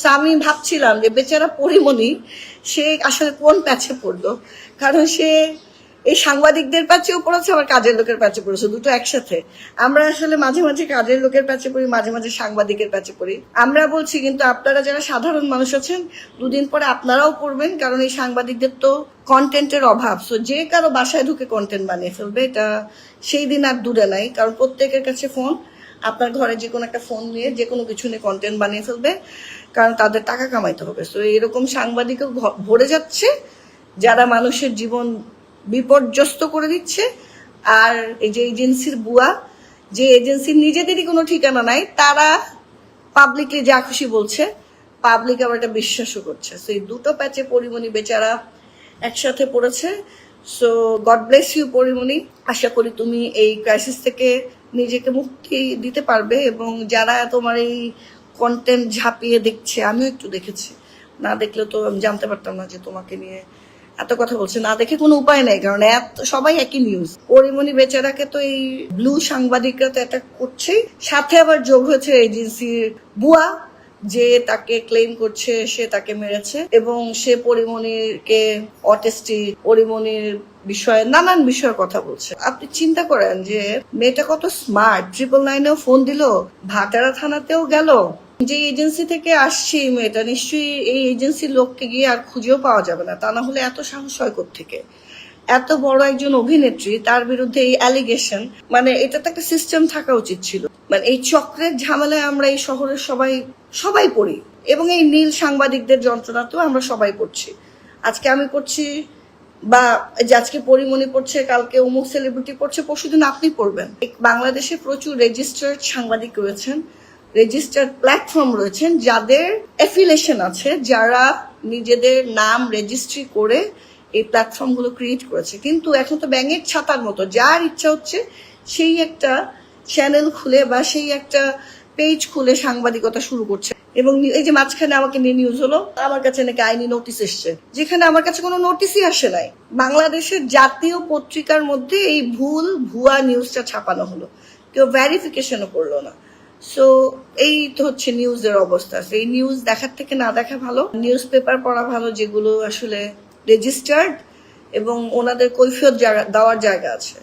So, আমি ভাবছিলাম যে বেচারা পরিমণি, সে আসলে কোন প্যাচে পড়ল? কারণ সে এই সাংবাদিকদের প্যাচেও পড়েছে, আবার কাজের লোকের প্যাচে পড়েছে, দুটো একসাথে। আমরা আসলে মাঝে মাঝে কাজের লোকের প্যাচে পড়ি, মাঝে মাঝে সাংবাদিকের প্যাচে পড়ি। আমরা বলছি, কিন্তু আপনারা যারা সাধারণ মানুষ আছেন, দুদিন পরে আপনারাও পড়বেন, কারণ এই সাংবাদিকদের তো কন্টেন্টের অভাব। সো যে কারও বাসায় ঢুকে কন্টেন্ট বানিয়ে ফেলবে, এটা সেই দিন আর দূরে নাই, কারণ প্রত্যেকের কাছে ফোন আপনার ঘরে যে কোনো একটা ফোন নিয়ে যে কোনো কিছু নিয়ে কন্টেন্ট বানিয়ে ফেলবে, কারণ তাদের টাকা কামাইতে হবে। সো এরকম সাংবাদিকও ভরে যাচ্ছে, যারা মানুষের জীবন বিপর্যস্ত করে দিচ্ছে, আর এই যে এজেন্সির বুয়া, যে এজেন্সির নিজেদেরই কোনো ঠিকানা নাই, তারা পাবলিকলি যা খুশি বলছে পাবলিক আবার এটা বিশ্বাসও করছে। সো এই দুটো প্যাচে পরিমণি বেচারা একসাথে পড়েছে। So God bless you Porimoni. আশা করি তুমি এই ক্রাইসিস থেকে নিজেকে মুক্তি দিতে পারবে এবং যারা তোমার এই কন্টেন্ট ঝাঁপিয়ে দেখছে, আমিও একটু দেখেছি। না দেখলে তো আমি জানতে পারতাম না যে তোমাকে নিয়ে এত কথা বলছে। না দেখে কোনো উপায় নাই, কারণ এত সবাই একই নিউজ পরিমণি বেচারাকে তো এই ব্লু সাংবাদিকরা তো অ্যাটাক করছেই। সাথে আবার যোগ হয়েছে এজেন্সির বুয়া যে তাকে ক্লেম করছে, সে তাকে মেরেছে এবং সে পরিমণিকে অটেস্টি পরিমণির বিষয়ে নানান বিষয়ে কথা বলছে। আপনি চিন্তা করেন যে মেয়েটা কত স্মার্ট ট্রিপল নাইনেও ফোন দিল ভাটারা থানাতেও গেল। যে এজেন্সি থেকে আসছে মেয়েটা, নিশ্চয়ই এই এজেন্সির লোককে গিয়ে আর খুঁজেও পাওয়া যাবে না। তা না হলে এত সাহস হয় থেকে এত বড় একজন অভিনেত্রী, তার বিরুদ্ধে এই অ্যালিগেশন মানে এটা তো একটা সিস্টেম থাকা উচিত ছিল। মানে এই চক্রের ঝামেলায় আমরা এই শহরের সবাই সবাই পড়ি। এবং এই নীল সাংবাদিকদের যন্ত্রণাতেও আমরা সবাই পড়ছি। আজকে আমি পড়ছি, বা আজকে পরিমণি পড়ছে, কালকে অমুক সেলিব্রিটি পড়ছে, পরশুদিন আপনি পড়বেন। বাংলাদেশে প্রচুর রেজিস্টার্ড সাংবাদিক রয়েছেন রেজিস্টার্ড প্ল্যাটফর্ম রয়েছেন, যাদের অ্যাফিলেশন আছে, যারা নিজেদের নাম রেজিস্ট্রি করে এই প্ল্যাটফর্মগুলো ক্রিয়েট করেছে। কিন্তু এখন তো ব্যাঙের ছাতার মতো, যার ইচ্ছা হচ্ছে সেই একটা চ্যানেল খুলে বা সেই একটা পেজ খুলে সাংবাদিকতা শুরু করছে। এবং এই যে মাঝখানে আমাকে নিয়ে নিউজ হলো, আমার কাছে নাকি আইনি নোটিশ এসছে। যেখানে আমার কাছে কোনো নোটিশই আসে নাই। বাংলাদেশের জাতীয় পত্রিকার মধ্যে এই ভুল ভুয়া নিউজটা ছাপানো হলো। কেউ ভ্যারিফিকেশনও করল না। সো এই তো হচ্ছে নিউজের অবস্থা। এই নিউজ দেখার থেকে না দেখা ভালো। নিউজ পেপার পড়া ভালো, যেগুলো আসলে রেজিস্টার্ড এবং ওনাদের কৈফিয়ত দেওয়ার জায়গা আছে।